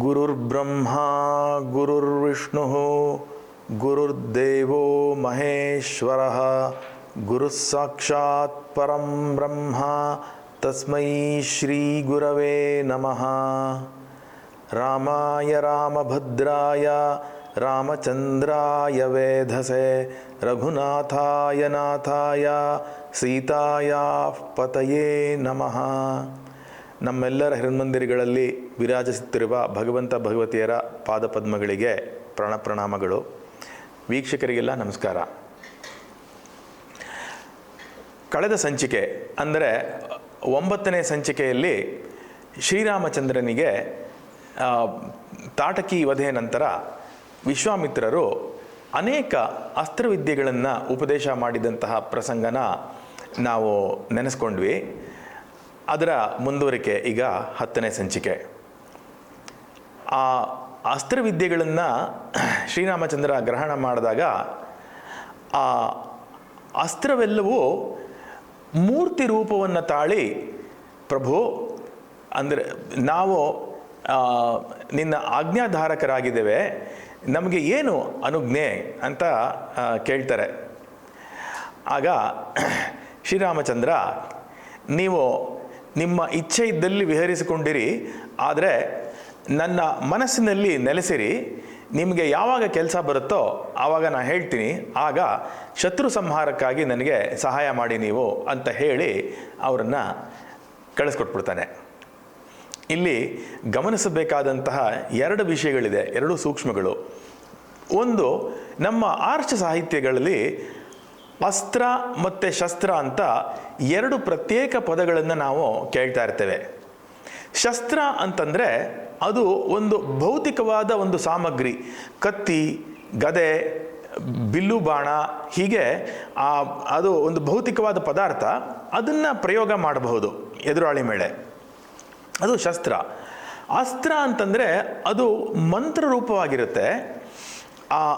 गुरुर्ब्रह्मा गुरुर्विष्णुः गुरुर्देवो महेश्वरः गुरुः साक्षात् परं ब्रह्म तस्मै श्रीगुरवे नमः रामाय रामभद्राय रामचन्द्राय वेधसे रघुनाथाय नाथाय ಸೀತಾಯಾ ಪತಯೇ ನಮಃ ನಮ್ಮೆಲ್ಲರ ಹಿರಣ್ಮಂದಿರಗಳಲ್ಲಿ ವಿರಾಜಿಸುತ್ತಿರುವ ಭಗವಂತ ಭಗವತಿಯರ ಪಾದಪದ್ಮಗಳಿಗೆ ಪ್ರಣಪ್ರಣಾಮಗಳು. ವೀಕ್ಷಕರಿಗೆಲ್ಲ ನಮಸ್ಕಾರ. ಕಳೆದ ಸಂಚಿಕೆ, ಅಂದರೆ ಒಂಬತ್ತನೇ ಸಂಚಿಕೆಯಲ್ಲಿ ಶ್ರೀರಾಮಚಂದ್ರನಿಗೆ ತಾಟಕಿ ವಧೆಯ ನಂತರ ವಿಶ್ವಾಮಿತ್ರರು ಅನೇಕ ಅಸ್ತ್ರವಿದ್ಯೆಗಳನ್ನು ಉಪದೇಶ ಮಾಡಿದಂತಹ ಪ್ರಸಂಗನ ನಾವು ನೆನೆಸ್ಕೊಂಡ್ವಿ. ಅದರ ಮುಂದುವರಿಕೆ ಈಗ ಹತ್ತನೇ ಸಂಚಿಕೆ. ಆ ಅಸ್ತ್ರವಿದ್ಯೆಗಳನ್ನು ಶ್ರೀರಾಮಚಂದ್ರ ಗ್ರಹಣ ಮಾಡಿದಾಗ ಆ ಅಸ್ತ್ರವೆಲ್ಲವೂ ಮೂರ್ತಿ ರೂಪವನ್ನು ತಾಳಿ, ಪ್ರಭು, ಅಂದರೆ ನಾವು ನಿನ್ನ ಆಜ್ಞಾಧಾರಕರಾಗಿದ್ದೇವೆ, ನಮಗೆ ಏನು ಅನುಜ್ಞೆ? ಅಂತ ಕೇಳ್ತಾರೆ. ಆಗ ಶ್ರೀರಾಮಚಂದ್ರ, ನೀವು ನಿಮ್ಮ ಇಚ್ಛೆ ಇದ್ದಲ್ಲಿ ವಿಹರಿಸಿಕೊಂಡಿರಿ, ಆದರೆ ನನ್ನ ಮನಸ್ಸಿನಲ್ಲಿ ನೆಲೆಸಿರಿ. ನಿಮಗೆ ಯಾವಾಗ ಕೆಲಸ ಬರುತ್ತೋ ಆವಾಗ ನಾನು ಹೇಳ್ತೀನಿ. ಆಗ ಶತ್ರು ಸಂಹಾರಕ್ಕಾಗಿ ನನಗೆ ಸಹಾಯ ಮಾಡಿ ನೀವು ಅಂತ ಹೇಳಿ ಅವರನ್ನು ಕಳಿಸ್ಕೊಟ್ಬಿಡ್ತಾನೆ. ಇಲ್ಲಿ ಗಮನಿಸಬೇಕಾದಂತಹ ಎರಡು ವಿಷಯಗಳಿದೆ, ಎರಡು ಸೂಕ್ಷ್ಮಗಳು. ಒಂದು, ನಮ್ಮ ಆರ್ಷ ಸಾಹಿತ್ಯಗಳಲ್ಲಿ ಅಸ್ತ್ರ ಮತ್ತು ಶಸ್ತ್ರ ಅಂತ ಎರಡು ಪ್ರತ್ಯೇಕ ಪದಗಳನ್ನು ನಾವು ಕೇಳ್ತಾ ಇರ್ತೇವೆ. ಶಸ್ತ್ರ ಅಂತಂದರೆ ಅದು ಒಂದು ಭೌತಿಕವಾದ ಒಂದು ಸಾಮಗ್ರಿ. ಕತ್ತಿ, ಗದೆ, ಬಿಲ್ಲು ಬಾಣ, ಹೀಗೆ ಆ, ಅದು ಒಂದು ಭೌತಿಕವಾದ ಪದಾರ್ಥ, ಅದನ್ನು ಪ್ರಯೋಗ ಮಾಡಬಹುದು ಎದುರಾಳಿ ಮೇಲೆ. ಅದು ಶಸ್ತ್ರ. ಅಸ್ತ್ರ ಅಂತಂದರೆ ಅದು ಮಂತ್ರ ರೂಪವಾಗಿರುತ್ತೆ ಆ,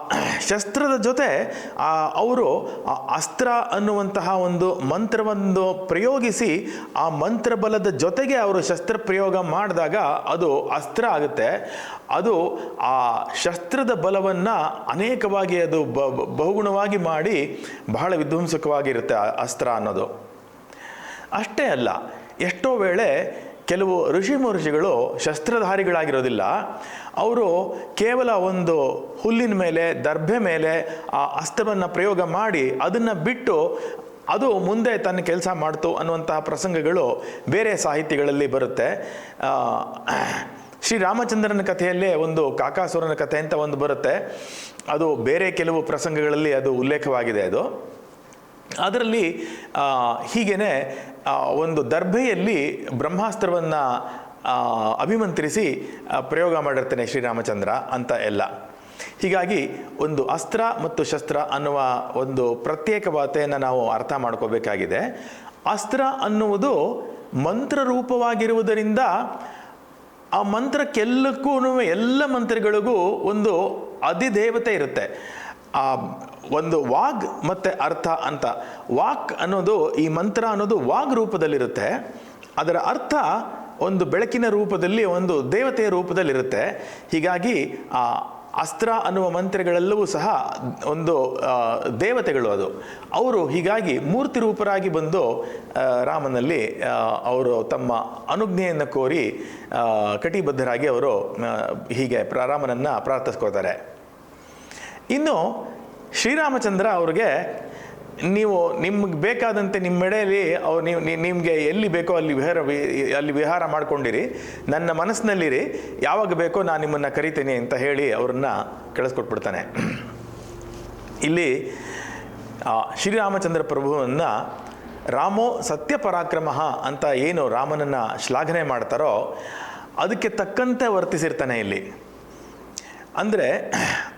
ಶಸ್ತ್ರದ ಜೊತೆ ಅವರು ಅಸ್ತ್ರ ಅನ್ನುವಂತಹ ಒಂದು ಮಂತ್ರವನ್ನು ಪ್ರಯೋಗಿಸಿ, ಆ ಮಂತ್ರ ಬಲದ ಜೊತೆಗೆ ಅವರು ಶಸ್ತ್ರ ಪ್ರಯೋಗ ಮಾಡಿದಾಗ ಅದು ಅಸ್ತ್ರ ಆಗುತ್ತೆ. ಅದು ಆ ಶಸ್ತ್ರದ ಬಲವನ್ನು ಅನೇಕವಾಗಿ ಅದು ಬಹುಗುಣವಾಗಿ ಮಾಡಿ ಬಹಳ ವಿಧ್ವಂಸಕವಾಗಿರುತ್ತೆ ಅಸ್ತ್ರ ಅನ್ನೋದು. ಅಷ್ಟೇ ಅಲ್ಲ, ಎಷ್ಟೋ ವೇಳೆ ಕೆಲವು ಋಷಿ ಮಹರ್ಷಿಗಳು ಶಸ್ತ್ರಧಾರಿಗಳಾಗಿರೋದಿಲ್ಲ. ಅವರು ಕೇವಲ ಒಂದು ಹುಲ್ಲಿನ ಮೇಲೆ, ದರ್ಭೆ ಮೇಲೆ ಆ ಅಸ್ತ್ರವನ್ನು ಪ್ರಯೋಗ ಮಾಡಿ ಅದನ್ನು ಬಿಟ್ಟು ಅದು ಮುಂದೆ ತನ್ನ ಕೆಲಸ ಮಾಡ್ತು ಅನ್ನುವಂತಹ ಪ್ರಸಂಗಗಳು ಬೇರೆ ಸಾಹಿತ್ಯಗಳಲ್ಲಿ ಬರುತ್ತೆ. ಶ್ರೀ ರಾಮಚಂದ್ರನ ಕಥೆಯಲ್ಲೇ ಒಂದು ಕಾಕಾಸುರನ ಕಥೆ ಅಂತ ಒಂದು ಬರುತ್ತೆ. ಅದು ಬೇರೆ ಕೆಲವು ಪ್ರಸಂಗಗಳಲ್ಲಿ ಅದು ಉಲ್ಲೇಖವಾಗಿದೆ ಅದು. ಅದರಲ್ಲಿ ಹೀಗೇ ಒಂದು ದರ್ಭೆಯಲ್ಲಿ ಬ್ರಹ್ಮಾಸ್ತ್ರವನ್ನು ಅಭಿಮಂತ್ರಿಸಿ ಪ್ರಯೋಗ ಮಾಡಿರ್ತಾನೆ ಶ್ರೀರಾಮಚಂದ್ರ ಅಂತ ಎಲ್ಲ. ಹೀಗಾಗಿ ಒಂದು ಅಸ್ತ್ರ ಮತ್ತು ಶಸ್ತ್ರ ಅನ್ನುವ ಒಂದು ಪ್ರತ್ಯೇಕವಾತೆಯನ್ನು ನಾವು ಅರ್ಥ ಮಾಡ್ಕೋಬೇಕಾಗಿದೆ. ಅಸ್ತ್ರ ಅನ್ನುವುದು ಮಂತ್ರ ರೂಪವಾಗಿರುವುದರಿಂದ ಆ ಮಂತ್ರಕ್ಕೆಲ್ಲಕ್ಕೂ ಎಲ್ಲ ಮಂತ್ರಗಳಿಗೂ ಒಂದು ಅಧಿದೇವತೆ ಇರುತ್ತೆ. ಆ, ಒಂದು ವಾಗ್ ಮತ್ತು ಅರ್ಥ ಅಂತ. ವಾಕ್ ಅನ್ನೋದು ಈ ಮಂತ್ರ ಅನ್ನೋದು ವಾಗ್ ರೂಪದಲ್ಲಿರುತ್ತೆ. ಅದರ ಅರ್ಥ ಒಂದು ಬೆಳಕಿನ ರೂಪದಲ್ಲಿ, ಒಂದು ದೇವತೆಯ ರೂಪದಲ್ಲಿರುತ್ತೆ. ಹೀಗಾಗಿ ಆ ಅಸ್ತ್ರ ಅನ್ನುವ ಮಂತ್ರಗಳೆಲ್ಲವೂ ಸಹ ಒಂದು ದೇವತೆಗಳು ಅದು. ಅವರು ಹೀಗಾಗಿ ಮೂರ್ತಿ ರೂಪರಾಗಿ ಬಂದು ರಾಮನಲ್ಲಿ ಅವರು ತಮ್ಮ ಅನುಜ್ಞೆಯನ್ನು ಕೋರಿ ಕಟಿಬದ್ಧರಾಗಿ ಅವರು ಹೀಗೆ ರಾಮನನ್ನು ಪ್ರಾರ್ಥಿಸ್ಕೊಳ್ತಾರೆ. ಇನ್ನು ಶ್ರೀರಾಮಚಂದ್ರ ಅವ್ರಿಗೆ ನೀವು ನಿಮ್ಗೆ ಬೇಕಾದಂತೆ ನಿಮ್ಮ ಎಡೆಯಲ್ಲಿ ಅವ್ರು ನೀವು ನಿಮಗೆ ಎಲ್ಲಿ ಬೇಕೋ ಅಲ್ಲಿ ವಿಹಾರ ಅಲ್ಲಿ ವಿಹಾರ ಮಾಡ್ಕೊಂಡಿರಿ. ನನ್ನ ಮನಸ್ಸಿನಲ್ಲಿರಿ. ಯಾವಾಗ ಬೇಕೋ ನಾನು ನಿಮ್ಮನ್ನು ಕರಿತೀನಿ ಅಂತ ಹೇಳಿ ಅವ್ರನ್ನ ಕಳಿಸ್ಕೊಟ್ಬಿಡ್ತಾನೆ. ಇಲ್ಲಿ ಶ್ರೀರಾಮಚಂದ್ರ ಪ್ರಭುವನ್ನು ರಾಮೋ ಸತ್ಯ ಪರಾಕ್ರಮ ಅಂತ ಏನು ರಾಮನನ್ನು ಶ್ಲಾಘನೆ ಮಾಡ್ತಾರೋ, ಅದಕ್ಕೆ ತಕ್ಕಂತೆ ವರ್ತಿಸಿರ್ತಾನೆ ಇಲ್ಲಿ. ಅಂದರೆ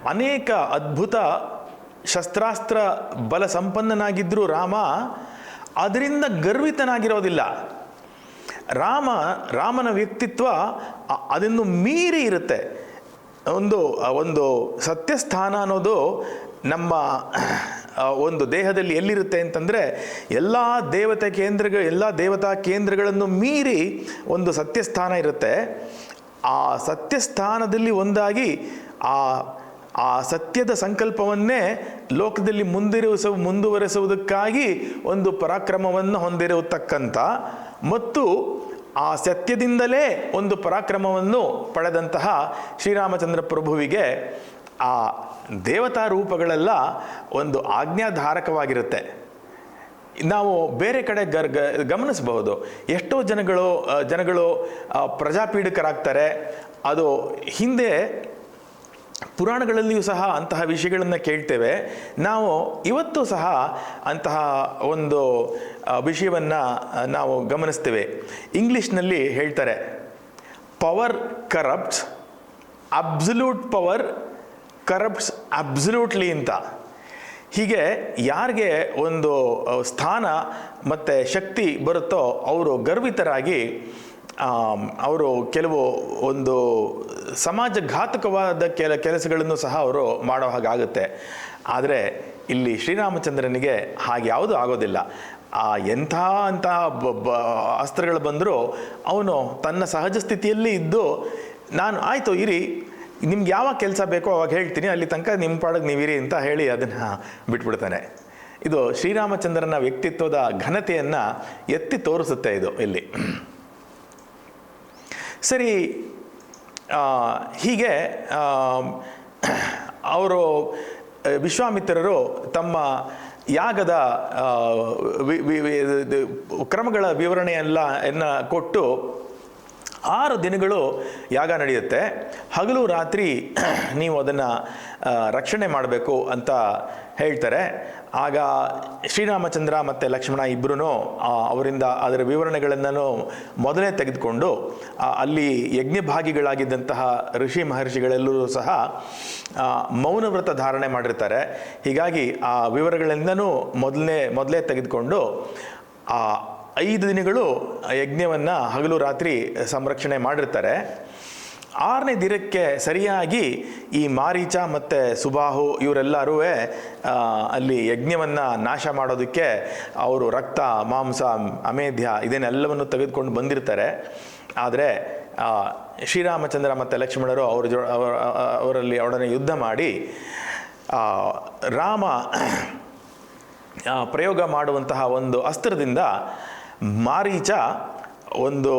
ಅನೇಕ ಅದ್ಭುತ ಶಸ್ತ್ರಾಸ್ತ್ರ ಬಲ ಸಂಪನ್ನನಾಗಿದ್ದರೂ ರಾಮ ಅದರಿಂದ ಗರ್ವಿತನಾಗಿರೋದಿಲ್ಲ. ರಾಮ, ರಾಮನ ವ್ಯಕ್ತಿತ್ವ ಅದನ್ನು ಮೀರಿ ಇರುತ್ತೆ. ಒಂದು ಒಂದು ಸತ್ಯಸ್ಥಾನ ಅನ್ನೋದು ನಮ್ಮ ಒಂದು ದೇಹದಲ್ಲಿ ಎಲ್ಲಿರುತ್ತೆ ಅಂತಂದರೆ ಎಲ್ಲ ದೇವತೆ ಕೇಂದ್ರಗಳು, ಎಲ್ಲ ದೇವತಾ ಕೇಂದ್ರಗಳನ್ನು ಮೀರಿ ಒಂದು ಸತ್ಯಸ್ಥಾನ ಇರುತ್ತೆ. ಆ ಸತ್ಯಸ್ಥಾನದಲ್ಲಿ ಒಂದಾಗಿ ಆ ಆ ಸತ್ಯದ ಸಂಕಲ್ಪವನ್ನೇ ಲೋಕದಲ್ಲಿ ಮುಂದಿರಿಸ ಮುಂದುವರೆಸುವುದಕ್ಕಾಗಿ ಒಂದು ಪರಾಕ್ರಮವನ್ನು ಹೊಂದಿರತಕ್ಕಂಥ ಮತ್ತು ಆ ಸತ್ಯದಿಂದಲೇ ಒಂದು ಪರಾಕ್ರಮವನ್ನು ಪಡೆದಂತಹ ಶ್ರೀರಾಮಚಂದ್ರ ಪ್ರಭುವಿಗೆ ಆ ದೇವತಾ ರೂಪಗಳೆಲ್ಲ ಒಂದು ಆಜ್ಞಾಧಾರಕವಾಗಿರುತ್ತೆ. ನಾವು ಬೇರೆ ಕಡೆ ಗರ್ ಗಮನಿಸಬಹುದು. ಎಷ್ಟೋ ಜನಗಳು ಜನಗಳು ಪ್ರಜಾಪೀಡಕರಾಗ್ತಾರೆ. ಅದು ಹಿಂದೆ ಪುರಾಣಗಳಲ್ಲಿಯೂ ಸಹ ಅಂತಹ ವಿಷಯಗಳನ್ನು ಕೇಳ್ತೇವೆ. ನಾವು ಇವತ್ತು ಸಹ ಅಂತಹ ಒಂದು ವಿಷಯವನ್ನು ನಾವು ಗಮನಿಸ್ತೇವೆ. ಇಂಗ್ಲೀಷ್ನಲ್ಲಿ ಹೇಳ್ತಾರೆ power corrupts absolute power corrupts absolutely ಅಂತ. ಹೀಗೆ ಯಾರಿಗೆ ಒಂದು ಸ್ಥಾನ ಮತ್ತು ಶಕ್ತಿ ಬರುತ್ತೋ, ಅವರು ಗರ್ವಿತರಾಗಿ ಅವರು ಕೆಲವು ಒಂದು ಸಮಾಜಘಾತಕವಾದ ಕೆಲ ಕೆಲಸಗಳನ್ನು ಸಹ ಅವರು ಮಾಡೋ ಹಾಗಾಗುತ್ತೆ. ಆದರೆ ಇಲ್ಲಿ ಶ್ರೀರಾಮಚಂದ್ರನಿಗೆ ಹಾಗೆ ಯಾವುದೂ ಆಗೋದಿಲ್ಲ. ಆ ಎಂಥ ಅಂತಹ ಅಸ್ತ್ರಗಳು ಬಂದರೂ ಅವನು ತನ್ನ ಸಹಜ ಸ್ಥಿತಿಯಲ್ಲಿ ಇದ್ದು ನಾನು ಆಯಿತು ಇರಿ, ನಿಮ್ಗೆ ಯಾವಾಗ ಕೆಲಸ ಬೇಕೋ ಅವಾಗ ಹೇಳ್ತೀನಿ, ಅಲ್ಲಿ ತನಕ ನಿಮ್ಮ ಪಾಡಕ್ಕೆ ನೀವಿರಿ ಅಂತ ಹೇಳಿ ಅದನ್ನು ಬಿಟ್ಬಿಡ್ತಾನೆ. ಇದು ಶ್ರೀರಾಮಚಂದ್ರನ ವ್ಯಕ್ತಿತ್ವದ ಘನತೆಯನ್ನು ಎತ್ತಿ ತೋರಿಸುತ್ತೆ ಇದು ಇಲ್ಲಿ. ಸರಿ ಹೀಗೆ ಅವರು ವಿಶ್ವಾಮಿತ್ರರು ತಮ್ಮ ಯಾಗದ ಕ್ರಮಗಳ ವಿವರಣೆಯೆಲ್ಲ ಎನ್ನ ಕೊಟ್ಟು ಆರು ದಿನಗಳು ಯಾಗ ನಡೆಯುತ್ತೆ. ಹಗಲು ರಾತ್ರಿ ನೀವು ಅದನ್ನು ರಕ್ಷಣೆ ಮಾಡಬೇಕು ಅಂತ ಹೇಳ್ತಾರೆ. ಆಗ ಶ್ರೀರಾಮಚಂದ್ರ ಮತ್ತು ಲಕ್ಷ್ಮಣ ಇಬ್ಬರೂ ಅವರಿಂದ ಅದರ ವಿವರಣೆಗಳನ್ನು ಮೊದಲೇ ತೆಗೆದುಕೊಂಡು ಅಲ್ಲಿ ಯಜ್ಞಭಾಗಿಗಳಾಗಿದ್ದಂತಹ ಋಷಿ ಮಹರ್ಷಿಗಳೆಲ್ಲರೂ ಸಹ ಮೌನವ್ರತ ಧಾರಣೆ ಮಾಡಿರ್ತಾರೆ. ಹೀಗಾಗಿ ಆ ವಿವರಗಳಿಂದನೂ ಮೊದಲನೇ, ಮೊದಲೇ ತೆಗೆದುಕೊಂಡು, ಆ ಐದು ದಿನಗಳು ಯಜ್ಞವನ್ನು ಹಗಲು ರಾತ್ರಿ ಸಂರಕ್ಷಣೆ ಮಾಡಿರ್ತಾರೆ. ಆರನೇ ದಿನಕ್ಕೆ ಸರಿಯಾಗಿ ಈ ಮಾರೀಚ ಮತ್ತು ಸುಬಾಹು ಇವರೆಲ್ಲರೂ ಅಲ್ಲಿ ಯಜ್ಞವನ್ನು ನಾಶ ಮಾಡೋದಕ್ಕೆ ಅವರು ರಕ್ತ, ಮಾಂಸ, ಅಮೇಧ್ಯ ಇದನ್ನೆಲ್ಲವನ್ನು ತೆಗೆದುಕೊಂಡು ಬಂದಿರ್ತಾರೆ. ಆದರೆ ಶ್ರೀರಾಮಚಂದ್ರ ಮತ್ತು ಲಕ್ಷ್ಮಣರು ಅವ್ರ ಜೊ ಅವರಲ್ಲಿ ಅವಡನೆ ಯುದ್ಧ ಮಾಡಿ ರಾಮ ಪ್ರಯೋಗ ಮಾಡುವಂತಹ ಒಂದು ಅಸ್ತ್ರದಿಂದ ಮಾರೀಚ ಒಂದು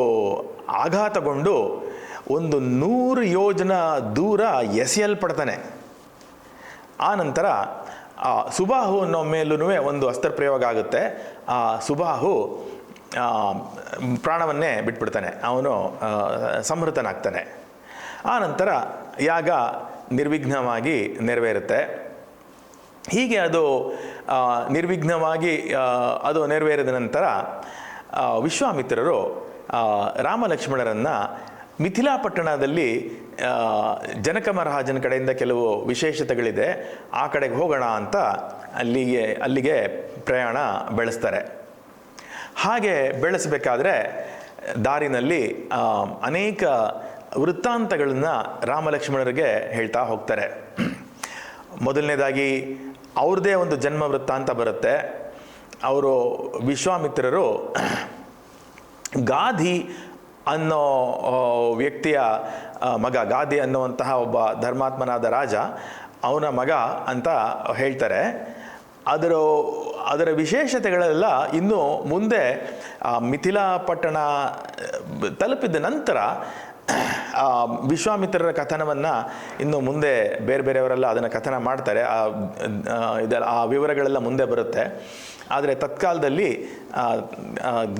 ಆಘಾತಗೊಂಡು ಒಂದು ನೂರು ಯೋಜನ ದೂರ ಎಸೆಯಲ್ಪಡ್ತಾನೆ. ಆ ನಂತರ ಆ ಸುಬಾಹು ಅನ್ನೋ ಮೇಲೂ ಒಂದು ಅಸ್ತ್ರ ಪ್ರಯೋಗ ಆಗುತ್ತೆ. ಆ ಸುಬಾಹು ಪ್ರಾಣವನ್ನೇ ಬಿಟ್ಬಿಡ್ತಾನೆ. ಅವನು ಸಂಹೃತನಾಗ್ತಾನೆ. ಆ ನಂತರ ಯಾಗ ನಿರ್ವಿಘ್ನವಾಗಿ ನೆರವೇರುತ್ತೆ. ಹೀಗೆ ಅದು ನಿರ್ವಿಘ್ನವಾಗಿ ಅದು ನೆರವೇರಿದ ನಂತರ ವಿಶ್ವಾಮಿತ್ರರು ರಾಮಲಕ್ಷ್ಮಣರನ್ನು ಮಿಥಿಲಾಪಟ್ಟಣದಲ್ಲಿ ಜನಕ ಮಹಾರಾಜನ ಕಡೆಯಿಂದ ಕೆಲವು ವಿಶೇಷತೆಗಳಿದೆ. ಆ ಕಡೆಗೆ ಹೋಗೋಣ ಅಂತ ಅಲ್ಲಿಗೆ ಅಲ್ಲಿಗೆ ಪ್ರಯಾಣ ಬೆಳೆಸ್ತಾರೆ. ಹಾಗೆ ಬೆಳೆಸಬೇಕಾದ್ರೆ ದಾರಿನಲ್ಲಿ ಅನೇಕ ವೃತ್ತಾಂತಗಳನ್ನು ರಾಮಲಕ್ಷ್ಮಣರಿಗೆ ಹೇಳ್ತಾ ಹೋಗ್ತಾರೆ. ಮೊದಲನೇದಾಗಿ ಅವ್ರದ್ದೇ ಒಂದು ಜನ್ಮ ವೃತ್ತಾಂತ ಬರುತ್ತೆ. ಅವರು ವಿಶ್ವಾಮಿತ್ರರು ಗಾಧಿ ಅನ್ನೋ ವ್ಯಕ್ತಿಯ ಮಗ ಗಾಧಿ ಅನ್ನುವಂತಹ ಒಬ್ಬ ಧರ್ಮಾತ್ಮನಾದ ರಾಜ ಅವನ ಮಗ ಅಂತ ಹೇಳ್ತಾರೆ. ಅದರ ಅದರ ವಿಶೇಷತೆಗಳೆಲ್ಲ ಇನ್ನು ಮುಂದೆ ಮಿಥಿಲಾ ಪಟ್ಟಣ ತಲುಪಿದ ನಂತರ ವಿಶ್ವಾಮಿತ್ರರ ಕಥನವನ್ನು ಇನ್ನು ಮುಂದೆ ಬೇರೆ ಬೇರೆಯವರೆಲ್ಲ ಅದನ್ನು ಕಥನ ಮಾಡ್ತಾರೆ. ಆ, ಇದೆಲ್ಲ ಆ ವಿವರಗಳೆಲ್ಲ ಮುಂದೆ ಬರುತ್ತೆ. ಆದರೆ ತತ್ಕಾಲದಲ್ಲಿ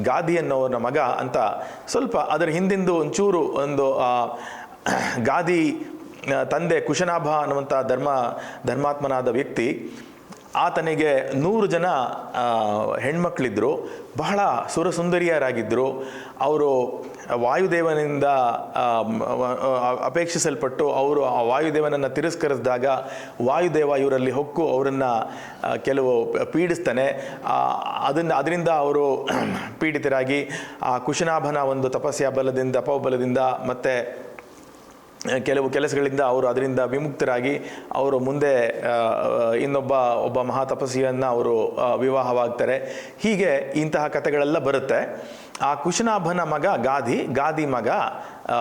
ಗಾದಿ ಅನ್ನೋನ ಮಗ ಅಂತ ಸ್ವಲ್ಪ ಅದರ ಹಿಂದಿಂದು ಒಂಚೂರು ಒಂದು ಗಾದಿ ತಂದೆ ಕುಶನಾಭ ಅನ್ನುವಂಥ ಧರ್ಮ, ಧರ್ಮಾತ್ಮನಾದ ವ್ಯಕ್ತಿ ಆತನಿಗೆ ನೂರು ಜನ ಹೆಣ್ಮಕ್ಳಿದ್ರು, ಬಹಳ ಸುರಸುಂದರಿಯರಾಗಿದ್ದರು ಅವರು ವಾಯುದೇವನಿಂದ ಅಪೇಕ್ಷಿಸಲ್ಪಟ್ಟು ಅವರು ಆ ವಾಯುದೇವನನ್ನು ತಿರಸ್ಕರಿಸಿದಾಗ ವಾಯುದೇವ ಇವರಲ್ಲಿ ಹೊಕ್ಕು ಅವರನ್ನು ಕೆಲವು ಪೀಡಿಸ್ತಾನೆ. ಅದನ್ನು, ಅದರಿಂದ ಅವರು ಪೀಡಿತರಾಗಿ, ಆ, ಕುಶನಾಭನ ಒಂದು ತಪಸ್ಯ ಬಲದಿಂದ ತಪೋಬಲದಿಂದ ಮತ್ತು ಕೆಲವು ಕೆಲಸಗಳಿಂದ ಅವರು ಅದರಿಂದ ವಿಮುಕ್ತರಾಗಿ ಅವರು ಮುಂದೆ ಇನ್ನೊಬ್ಬ, ಒಬ್ಬ ಮಹಾ ತಪಸ್ವಿಯನ್ನು ಅವರು ವಿವಾಹವಾಗ್ತಾರೆ. ಹೀಗೆ ಇಂತಹ ಕಥೆಗಳೆಲ್ಲ ಬರುತ್ತೆ. ಆ ಕುಶನಾಭನ ಮಗ ಗಾದಿ ಗಾದಿ ಮಗ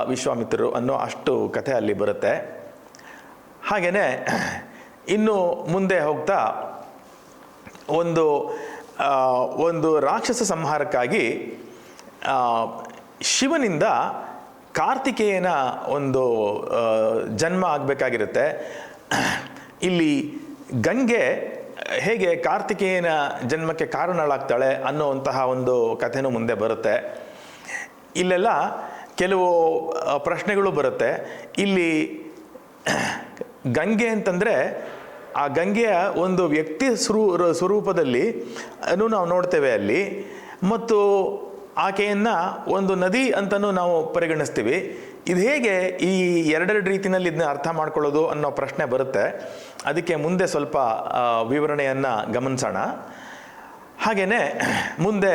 ವಿಶ್ವಾಮಿತ್ರರು ಅನ್ನೋ ಅಷ್ಟು ಕಥೆ ಅಲ್ಲಿ ಬರುತ್ತೆ. ಹಾಗೆಯೇ ಇನ್ನು ಮುಂದೆ ಹೋಗ್ತಾ ಒಂದು ಒಂದು ರಾಕ್ಷಸ ಸಂಹಾರಕ್ಕಾಗಿ ಶಿವನಿಂದ ಕಾರ್ತಿಕೇಯನ ಒಂದು ಜನ್ಮ ಆಗಬೇಕಾಗಿರುತ್ತೆ. ಇಲ್ಲಿ ಗಂಗೆ ಹೇಗೆ ಕಾರ್ತಿಕೇಯನ ಜನ್ಮಕ್ಕೆ ಕಾರಣಳಾಗ್ತಾಳೆ ಅನ್ನೋವಂತಹ ಒಂದು ಕಥೆನೂ ಮುಂದೆ ಬರುತ್ತೆ. ಇಲ್ಲೆಲ್ಲ ಕೆಲವು ಪ್ರಶ್ನೆಗಳು ಬರುತ್ತೆ. ಇಲ್ಲಿ ಗಂಗೆ ಅಂತಂದರೆ ಆ ಗಂಗೆಯ ಒಂದು ವ್ಯಕ್ತಿ ಸ್ವರೂ, ಸ್ವರೂಪದಲ್ಲಿ ನಾವು ನೋಡ್ತೇವೆ ಅಲ್ಲಿ. ಮತ್ತು ಆಕೆಯನ್ನು ಒಂದು ನದಿ ಅಂತಲೂ ನಾವು ಪರಿಗಣಿಸ್ತೀವಿ. ಇದು ಹೇಗೆ ಈ ಎರಡೆರಡು ರೀತಿಯಲ್ಲಿ ಇದನ್ನ ಅರ್ಥ ಮಾಡ್ಕೊಳ್ಳೋದು ಅನ್ನೋ ಪ್ರಶ್ನೆ ಬರುತ್ತೆ. ಅದಕ್ಕೆ ಮುಂದೆ ಸ್ವಲ್ಪ ವಿವರಣೆಯನ್ನು ಗಮನಿಸೋಣ. ಹಾಗೆಯೇ ಮುಂದೆ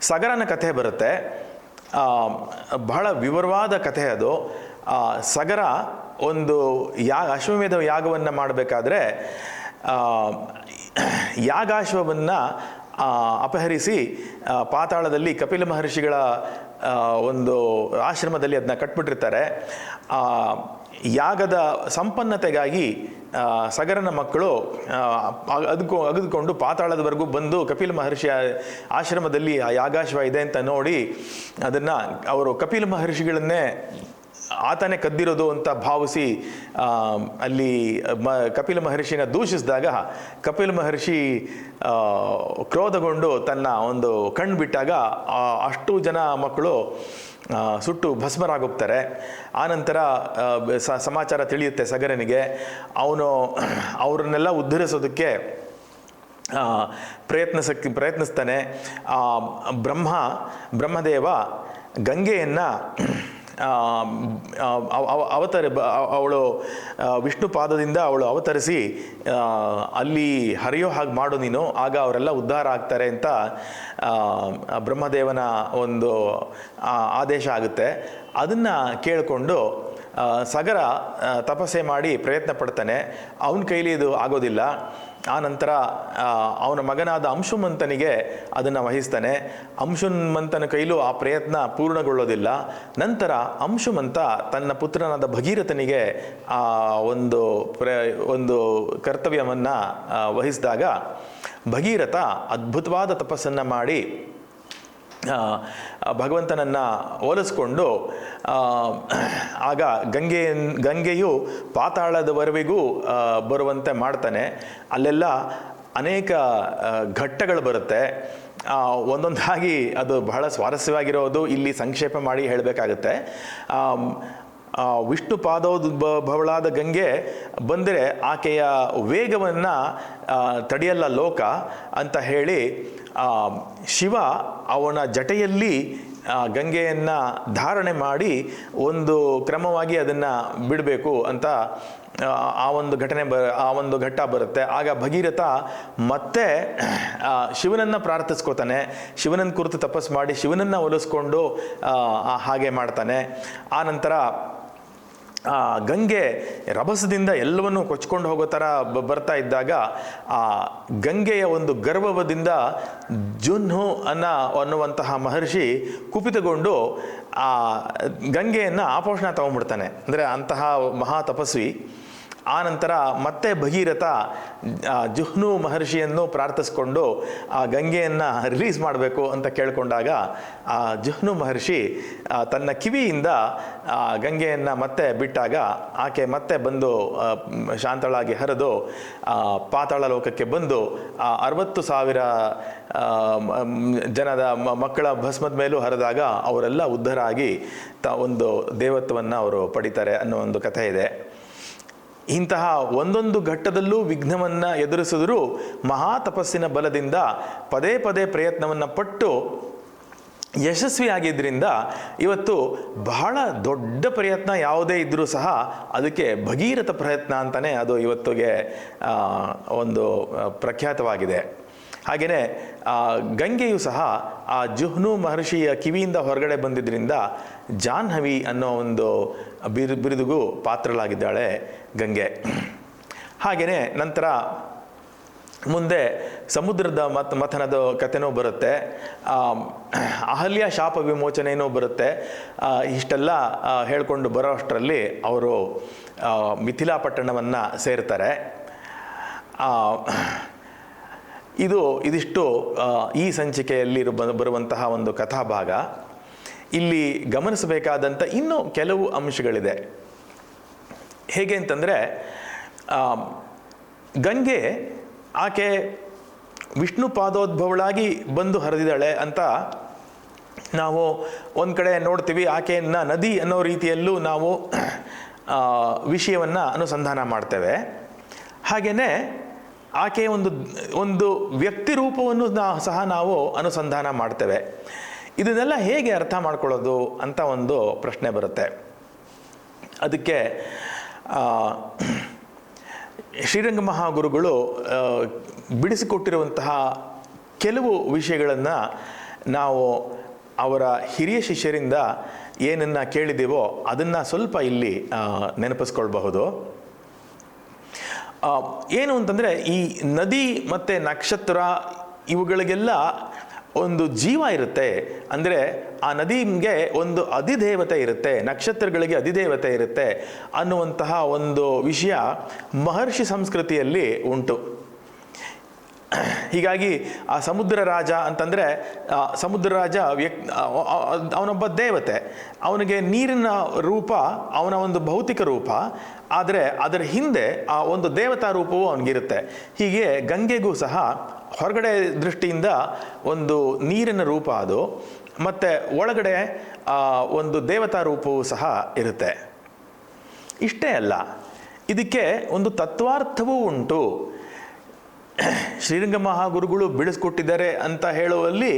ಸಗರನ ಕಥೆ ಬರುತ್ತೆ. ಬಹಳ ವಿವರವಾದ ಕಥೆ ಅದು. ಸಗರ ಒಂದು ಯಾ ಅಶ್ವಮೇಧ ಯಾಗವನ್ನು ಮಾಡಬೇಕಾದ್ರೆ ಯಾಗಾಶ್ವವನ್ನು ಅಪಹರಿಸಿ ಪಾತಾಳದಲ್ಲಿ ಕಪಿಲ ಮಹರ್ಷಿಗಳ ಒಂದು ಆಶ್ರಮದಲ್ಲಿ ಅದನ್ನ ಕಟ್ಬಿಟ್ಟಿರ್ತಾರೆ. ಯಾಗದ ಸಂಪನ್ನತೆಗಾಗಿ ಸಗರನ ಮಕ್ಕಳು ಅದಕ್ಕೆ ಅದ್ಕೊ ಅಗದುಕೊಂಡು ಪಾತಾಳದವರೆಗೂ ಬಂದು ಕಪಿಲ ಮಹರ್ಷಿ ಆಶ್ರಮದಲ್ಲಿ ಆ ಯಾಗಾಶ್ವ ಇದೆ ಅಂತ ನೋಡಿ, ಅದನ್ನು ಅವರು ಕಪಿಲ ಮಹರ್ಷಿಗಳನ್ನೇ ಆತನೇ ಕದ್ದಿರೋದು ಅಂತ ಭಾವಿಸಿ ಅಲ್ಲಿ ಮ, ಕಪಿಲ ಮಹರ್ಷಿನ ದೂಷಿಸಿದಾಗ ಕಪಿಲ ಮಹರ್ಷಿ ಕ್ರೋಧಗೊಂಡು ತನ್ನ ಒಂದು ಕಣ್ಣು ಬಿಟ್ಟಾಗ ಅಷ್ಟು ಜನ ಮಕ್ಕಳು ಸುಟ್ಟು ಭಸ್ಮರಾಗೋಗ್ತಾರೆ. ಆನಂತರ ಸಮಾಚಾರ ತಿಳಿಯುತ್ತೆ ಸಗರನಿಗೆ. ಅವನು ಅವರನ್ನೆಲ್ಲ ಉದ್ಧರಿಸೋದಕ್ಕೆ ಪ್ರಯತ್ನಿಸ ಪ್ರಯತ್ನಿಸ್ತಾನೆ. ಬ್ರಹ್ಮ, ಬ್ರಹ್ಮದೇವ ಗಂಗೆಯನ್ನು ಅವತರ ಅವಳು ವಿಷ್ಣು ಪಾದದಿಂದ ಅವಳು ಅವತರಿಸಿ ಅಲ್ಲಿ ಹರಿಯೋ ಹಾಗೆ ಮಾಡು ನೀನು, ಆಗ ಅವರೆಲ್ಲ ಉದ್ಧಾರ ಆಗ್ತಾರೆ ಅಂತ ಬ್ರಹ್ಮದೇವನ ಒಂದು ಆದೇಶ ಆಗುತ್ತೆ. ಅದನ್ನು ಕೇಳಿಕೊಂಡು ಸಗರ ತಪಸ್ಸೆ ಮಾಡಿ ಪ್ರಯತ್ನ ಪಡ್ತಾನೆ. ಅವನ ಕೈಲಿ ಇದು ಆಗೋದಿಲ್ಲ. ಆ ನಂತರ ಅವನ ಮಗನಾದ ಅಂಶುಮಂತನಿಗೆ ಅದನ್ನು ವಹಿಸ್ತಾನೆ. ಅಂಶುಮಂತನ ಕೈಲೂ ಆ ಪ್ರಯತ್ನ ಪೂರ್ಣಗೊಳ್ಳೋದಿಲ್ಲ. ನಂತರ ಅಂಶುಮಂತ ತನ್ನ ಪುತ್ರನಾದ ಭಗೀರಥನಿಗೆ, ಆ, ಒಂದು ಪ್ರ ಒಂದು ಕರ್ತವ್ಯವನ್ನು ವಹಿಸಿದಾಗ ಭಗೀರಥ ಅದ್ಭುತವಾದ ತಪಸ್ಸನ್ನು ಮಾಡಿ ಭಗವಂತನನ್ನು ಹೋಲಿಸ್ಕೊಂಡು ಆಗ ಗಂಗೆ ಗಂಗೆಯು ಪಾತಾಳದವರೆಗೂ ಬರುವಂತೆ ಮಾಡ್ತಾನೆ. ಅಲ್ಲೆಲ್ಲ ಅನೇಕ ಘಟ್ಟಗಳು ಬರುತ್ತೆ. ಒಂದೊಂದಾಗಿ ಅದು ಬಹಳ ಸ್ವಾರಸ್ಯವಾಗಿರೋದು, ಇಲ್ಲಿ ಸಂಕ್ಷೇಪ ಮಾಡಿ ಹೇಳಬೇಕಾಗುತ್ತೆ. ವಿಷ್ಣು ಪಾದೋದ್ ಬವಳಾದ ಗಂಗೆ ಬಂದರೆ ಆಕೆಯ ವೇಗವನ್ನು ತಡೆಯಲ್ಲ ಲೋಕ ಅಂತ ಹೇಳಿ ಶಿವ ಅವನ ಜಟೆಯಲ್ಲಿ ಗಂಗೆಯನ್ನು ಧಾರಣೆ ಮಾಡಿ ಒಂದು ಕ್ರಮವಾಗಿ ಅದನ್ನು ಬಿಡಬೇಕು ಅಂತ ಆ, ಒಂದು ಘಟನೆ ಬ ಆ ಒಂದು ಘಟ್ಟ ಬರುತ್ತೆ. ಆಗ ಭಗೀರಥ ಮತ್ತೆ ಶಿವನನ್ನು ಪ್ರಾರ್ಥಿಸ್ಕೋತಾನೆ. ಶಿವನನ್ನ ಕುರಿತು ತಪಸ್ಸು ಮಾಡಿ ಶಿವನನ್ನು ಒಲಿಸ್ಕೊಂಡು ಹಾಗೆ ಮಾಡ್ತಾನೆ. ಆ ನಂತರ ಆ ಗಂಗೆ ರಭಸದಿಂದ ಎಲ್ಲವನ್ನೂ ಕೊಚ್ಕೊಂಡು ಹೋಗೋ ಥರ ಬರ್ತಾ ಇದ್ದಾಗ ಆ ಗಂಗೆಯ ಒಂದು ಗರ್ವದಿಂದ ಜುನ್ಹು ಅನ್ನ ಅನ್ನುವಂತಹ ಮಹರ್ಷಿ ಕುಪಿತಗೊಂಡು ಆ ಗಂಗೆಯನ್ನು ಆಪೋಷಣ ತಗೊಂಡ್ಬಿಡ್ತಾನೆ. ಅಂದರೆ ಅಂತಹ ಮಹಾ ತಪಸ್ವಿ. ಆ ನಂತರ ಮತ್ತೆ ಭಗೀರಥ ಜುಹ್ನು ಮಹರ್ಷಿಯನ್ನು ಪ್ರಾರ್ಥಿಸ್ಕೊಂಡು ಆ ಗಂಗೆಯನ್ನು ರಿಲೀಸ್ ಮಾಡಬೇಕು ಅಂತ ಕೇಳಿಕೊಂಡಾಗ ಆ ಜುಹ್ನು ಮಹರ್ಷಿ ತನ್ನ ಕಿವಿಯಿಂದ ಆ ಗಂಗೆಯನ್ನು ಮತ್ತೆ ಬಿಟ್ಟಾಗ ಆಕೆ ಮತ್ತೆ ಬಂದು ಶಾಂತಳಾಗಿ ಹರಿದು ಪಾತಾಳ ಲೋಕಕ್ಕೆ ಬಂದು ಆ ಅರವತ್ತು ಸಾವಿರ ಜನದ ಮಕ್ಕಳ ಭಸ್ಮದ ಮೇಲೂ ಹರಿದಾಗ ಅವರೆಲ್ಲ ಉದ್ಧಾರ ಆಗಿ ತ, ಒಂದು ದೇವತ್ವವನ್ನು ಅವರು ಪಡಿತಾರೆ ಅನ್ನೋ ಒಂದು ಕಥೆ ಇದೆ. ಇಂತಹ ಒಂದೊಂದು ಘಟ್ಟದಲ್ಲೂ ವಿಘ್ನವನ್ನು ಎದುರಿಸಿದರೂ ಮಹಾ ತಪಸ್ಸಿನ ಬಲದಿಂದ ಪದೇ ಪದೇ ಪ್ರಯತ್ನವನ್ನು ಪಟ್ಟು ಯಶಸ್ವಿಯಾಗಿದ್ದರಿಂದ ಇವತ್ತು ಬಹಳ ದೊಡ್ಡ ಪ್ರಯತ್ನ ಯಾವುದೇ ಇದ್ದರೂ ಸಹ ಅದಕ್ಕೆ ಭಗೀರಥ ಪ್ರಯತ್ನ ಅಂತಲೇ ಅದು ಇವತ್ತಿಗೆ ಒಂದು ಪ್ರಖ್ಯಾತವಾಗಿದೆ. ಹಾಗೆಯೇ ಗಂಗೆಯು ಸಹ ಆ ಜುಹ್ನು ಮಹರ್ಷಿಯ ಕಿವಿಯಿಂದ ಹೊರಗಡೆ ಬಂದಿದ್ದರಿಂದ ಜಾಹ್ನವಿ ಅನ್ನೋ ಒಂದು ಬಿರು, ಬಿರುದುಗೂ ಪಾತ್ರಳಾಗಿದ್ದಾಳೆ. ಗಂಗೆ. ಹಾಗೆಯೇ ನಂತರ ಮುಂದೆ ಸಮುದ್ರದ ಮತ್, ಮಥನದ ಕಥೆನೂ ಬರುತ್ತೆ. ಅಹಲ್ಯ ಶಾಪ ವಿಮೋಚನೆಯೂ ಬರುತ್ತೆ. ಇಷ್ಟೆಲ್ಲ ಹೇಳಿಕೊಂಡು ಬರೋ ಅಷ್ಟರಲ್ಲಿ ಅವರು ಮಿಥಿಲಾ ಪಟ್ಟಣವನ್ನು ಸೇರ್ತಾರೆ. ಇದು, ಇದಿಷ್ಟು ಈ ಸಂಚಿಕೆಯಲ್ಲಿ ಬರುವಂತಹ ಒಂದು ಕಥಾಭಾಗ. ಇಲ್ಲಿ ಗಮನಿಸಬೇಕಾದಂಥ ಇನ್ನೂ ಕೆಲವು ಅಂಶಗಳಿದೆ. ಹೇಗೆ ಅಂತಂದರೆ ಗಂಗೆ ಆಕೆ ವಿಷ್ಣು ಪಾದೋದ್ಭವಳಾಗಿ ಬಂದು ಹರಿದಿದ್ದಾಳೆ ಅಂತ ನಾವು ಒಂದು ಕಡೆ ನೋಡ್ತೀವಿ. ಆಕೆಯನ್ನು ನದಿ ಅನ್ನೋ ರೀತಿಯಲ್ಲೂ ನಾವು ವಿಷಯವನ್ನು ಅನುಸಂಧಾನ ಮಾಡ್ತೇವೆ. ಹಾಗೆಯೇ ಆಕೆಯ ಒಂದು ಒಂದು ವ್ಯಕ್ತಿ ರೂಪವನ್ನು ಸಹ ನಾವು ಅನುಸಂಧಾನ ಮಾಡ್ತೇವೆ. ಇದನ್ನೆಲ್ಲ ಹೇಗೆ ಅರ್ಥ ಮಾಡ್ಕೊಳ್ಳೋದು ಅಂತ ಒಂದು ಪ್ರಶ್ನೆ ಬರುತ್ತೆ. ಅದಕ್ಕೆ ಶ್ರೀರಂಗ ಮಹಾಗುರುಗಳು ಬಿಡಿಸಿಕೊಟ್ಟಿರುವಂತಹ ಕೆಲವು ವಿಷಯಗಳನ್ನು ನಾವು ಅವರ ಹಿರಿಯ ಶಿಷ್ಯರಿಂದ ಏನನ್ನು ಕೇಳಿದ್ದೀವೋ ಅದನ್ನು ಸ್ವಲ್ಪ ಇಲ್ಲಿ ನೆನಪಿಸ್ಕೊಳ್ಬಹುದು. ಏನು ಅಂತಂದರೆ ಈ ನದಿ ಮತ್ತು ನಕ್ಷತ್ರ ಇವುಗಳಿಗೆಲ್ಲ ಒಂದು ಜೀವ ಇರುತ್ತೆ, ಅಂದರೆ ಆ ನದಿಗೆ ಒಂದು ಅಧಿದೇವತೆ ಇರುತ್ತೆ, ನಕ್ಷತ್ರಗಳಿಗೆ ಅಧಿದೇವತೆ ಇರುತ್ತೆ ಅನ್ನುವಂತಹ ಒಂದು ವಿಷಯ ಮಹರ್ಷಿ ಸಂಸ್ಕೃತಿಯಲ್ಲಿ ಉಂಟು. ಹೀಗಾಗಿ ಆ ಸಮುದ್ರ ರಾಜ ಅಂತಂದರೆ ಸಮುದ್ರ ರಾಜ ವ್ಯಕ್ ಅವ- ಅವ- ಅವನೊಬ್ಬ ದೇವತೆ. ಅವನಿಗೆ ನೀರಿನ ರೂಪ, ಅವನ ಒಂದು ಭೌತಿಕ ರೂಪ, ಆದರೆ ಅದರ ಹಿಂದೆ ಆ ಒಂದು ದೇವತಾ ರೂಪವು ಅವನಿಗಿರುತ್ತೆ. ಹೀಗೆ ಗಂಗೆಗೂ ಸಹ ಹೊರಗಡೆ ದೃಷ್ಟಿಯಿಂದ ಒಂದು ನೀರಿನ ರೂಪ ಅದು, ಮತ್ತು ಒಳಗಡೆ ಒಂದು ದೇವತಾ ರೂಪವೂ ಸಹ ಇರುತ್ತೆ. ಇಷ್ಟೇ ಅಲ್ಲ, ಇದಕ್ಕೆ ಒಂದು ತತ್ವಾರ್ಥವೂ ಉಂಟು. ಶ್ರೀರಂಗ ಮಹಾಗುರುಗಳು ಬಿಡಿಸ್ಕೊಟ್ಟಿದ್ದಾರೆ ಅಂತ ಹೇಳುವಲ್ಲಿ,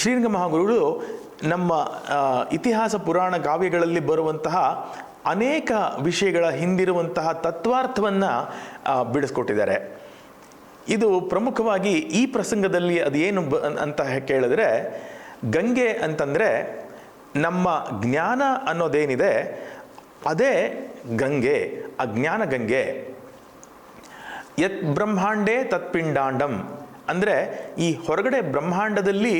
ಶ್ರೀರಂಗ ಮಹಾಗುರುಗಳು ನಮ್ಮ ಇತಿಹಾಸ ಪುರಾಣ ಕಾವ್ಯಗಳಲ್ಲಿ ಬರುವಂತಹ ಅನೇಕ ವಿಷಯಗಳ ಹಿಂದಿರುವಂತಹ ತತ್ವಾರ್ಥವನ್ನು ಬಿಡಿಸ್ಕೊಟ್ಟಿದ್ದಾರೆ. ಇದು ಪ್ರಮುಖವಾಗಿ ಈ ಪ್ರಸಂಗದಲ್ಲಿ ಅದೇನು ಬ ಅಂತ ಕೇಳಿದ್ರೆ, ಗಂಗೆ ಅಂತಂದರೆ ನಮ್ಮ ಜ್ಞಾನ ಅನ್ನೋದೇನಿದೆ, ಅದೇ ಗಂಗೆ ಆ ಜ್ಞಾನ ಗಂಗೆ. ಯತ್ ಬ್ರಹ್ಮಾಂಡೇ ತತ್ಪಿಂಡಾಂಡಂ. ಅಂದರೆ ಈ ಹೊರಗಡೆ ಬ್ರಹ್ಮಾಂಡದಲ್ಲಿ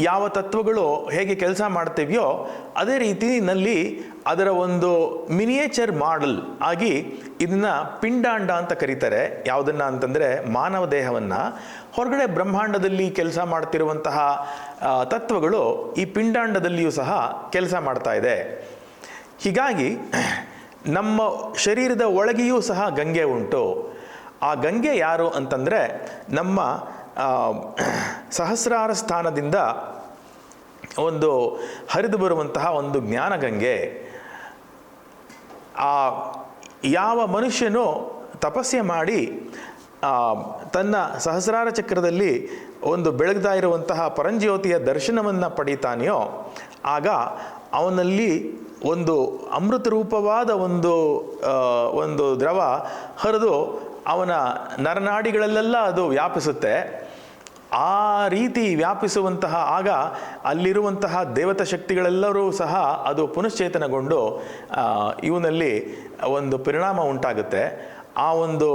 ಯಾವ ತತ್ವಗಳು ಹೇಗೆ ಕೆಲಸ ಮಾಡ್ತೀವ್ಯೋ ಅದೇ ರೀತಿಯಲ್ಲಿ ಅದರ ಒಂದು ಮಿನಿಯೇಚರ್ ಮಾಡಲ್ ಆಗಿ ಇದನ್ನ ಪಿಂಡಾಂಡ ಅಂತ ಕರೀತಾರೆ. ಯಾವುದನ್ನ ಅಂತಂದರೆ ಮಾನವ ದೇಹವನ್ನು. ಹೊರಗಡೆ ಬ್ರಹ್ಮಾಂಡದಲ್ಲಿ ಕೆಲಸ ಮಾಡ್ತಿರುವಂತಹ ತತ್ವಗಳು ಈ ಪಿಂಡಾಂಡದಲ್ಲಿಯೂ ಸಹ ಕೆಲಸ ಮಾಡ್ತಾ ಇದೆ. ಹೀಗಾಗಿ ನಮ್ಮ ಶರೀರದ ಒಳಗೆಯೂ ಸಹ ಗಂಗೆ ಉಂಟು. ಆ ಗಂಗೆ ಯಾರು ಅಂತಂದರೆ ನಮ್ಮ ಸಹಸ್ರಾರ ಸ್ಥಾನದಿಂದ ಒಂದು ಹರಿದು ಬರುವಂತಹ ಒಂದು ಜ್ಞಾನಗಂಗೆ, ಆ, ಯಾವ ಮನುಷ್ಯನು ತಪಸ್ಸೆ ಮಾಡಿ ತನ್ನ ಸಹಸ್ರಾರ ಚಕ್ರದಲ್ಲಿ ಒಂದು ಬೆಳಗ್ತಾ ಇರುವಂತಹ ಪರಂಜ್ಯೋತಿಯ ದರ್ಶನವನ್ನು ಪಡೀತಾನೆಯೋ, ಆಗ ಅವನಲ್ಲಿ ಒಂದು ಅಮೃತ ರೂಪವಾದ ಒಂದು ಒಂದು ದ್ರವ ಹರಿದು ಅವನ ನರನಾಡಿಗಳಲ್ಲೆಲ್ಲ ಅದು ವ್ಯಾಪಿಸುತ್ತೆ. ಆ ರೀತಿ ವ್ಯಾಪಿಸುವಂತಹ, ಆಗ ಅಲ್ಲಿರುವಂತಹ ದೇವತಾ ಶಕ್ತಿಗಳೆಲ್ಲರೂ ಸಹ ಅದು ಪುನಶ್ಚೇತನಗೊಂಡು ಇವನಲ್ಲಿ ಒಂದು ಪರಿಣಾಮ ಉಂಟಾಗುತ್ತೆ. ಆ ಒಂದು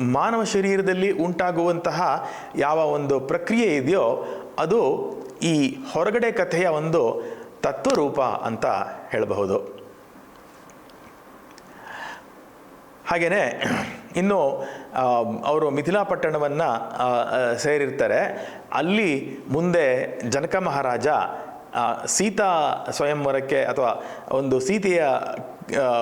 ಮಾನವ ಶರೀರದಲ್ಲಿ ಉಂಟಾಗುವಂತಹ ಯಾವ ಒಂದು ಪ್ರಕ್ರಿಯೆ ಇದೆಯೋ, ಅದು ಈ ಹೊರಗಡೆ ಕಥೆಯ ಒಂದು ತತ್ವರೂಪ ಅಂತ ಹೇಳಬಹುದು. ಹಾಗೆಯೇ ಇನ್ನು ಅವರು ಮಿಥಿಲಾ ಪಟ್ಟಣವನ್ನು ಸೇರಿರ್ತಾರೆ. ಅಲ್ಲಿ ಮುಂದೆ ಜನಕ ಮಹಾರಾಜ ಸೀತಾ ಸ್ವಯಂವರಕ್ಕೆ ಅಥವಾ ಒಂದು ಸೀತೆಯ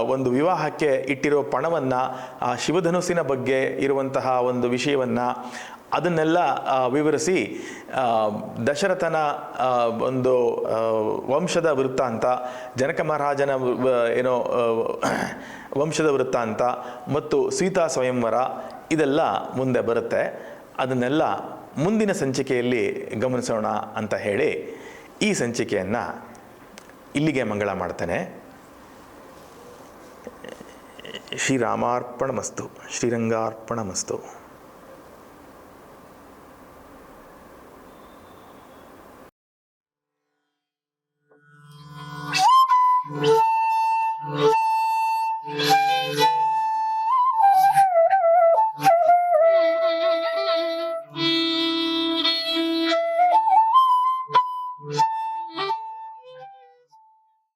ಒಂದು ವಿವಾಹಕ್ಕೆ ಇಟ್ಟಿರೋ ಪಣವನ್ನು, ಆ ಶಿವಧನುಸ್ಸಿನ ಬಗ್ಗೆ ಇರುವಂತಹ ಒಂದು ವಿಷಯವನ್ನು ಅದನ್ನೆಲ್ಲ ವಿವರಿಸಿ ದಶರಥನ ಒಂದು ವಂಶದ ವೃತ್ತಾಂತ, ಜನಕ ಮಹಾರಾಜನ ಏನೋ ವಂಶದ ವೃತ್ತಾಂತ ಮತ್ತು ಸೀತಾ ಸ್ವಯಂವರ ಇದೆಲ್ಲ ಮುಂದೆ ಬರುತ್ತೆ. ಅದನ್ನೆಲ್ಲ ಮುಂದಿನ ಸಂಚಿಕೆಯಲ್ಲಿ ಗಮನಿಸೋಣ ಅಂತ ಹೇಳಿ ಈ ಸಂಚಿಕೆಯನ್ನು ಇಲ್ಲಿಗೆ ಮಂಗಳ ಮಾಡ್ತೇನೆ. ಶ್ರೀರಾಮಾರ್ಪಣಮಸ್ತು. ಶ್ರೀರಂಗಾರ್ಪಣಮಸ್ತು.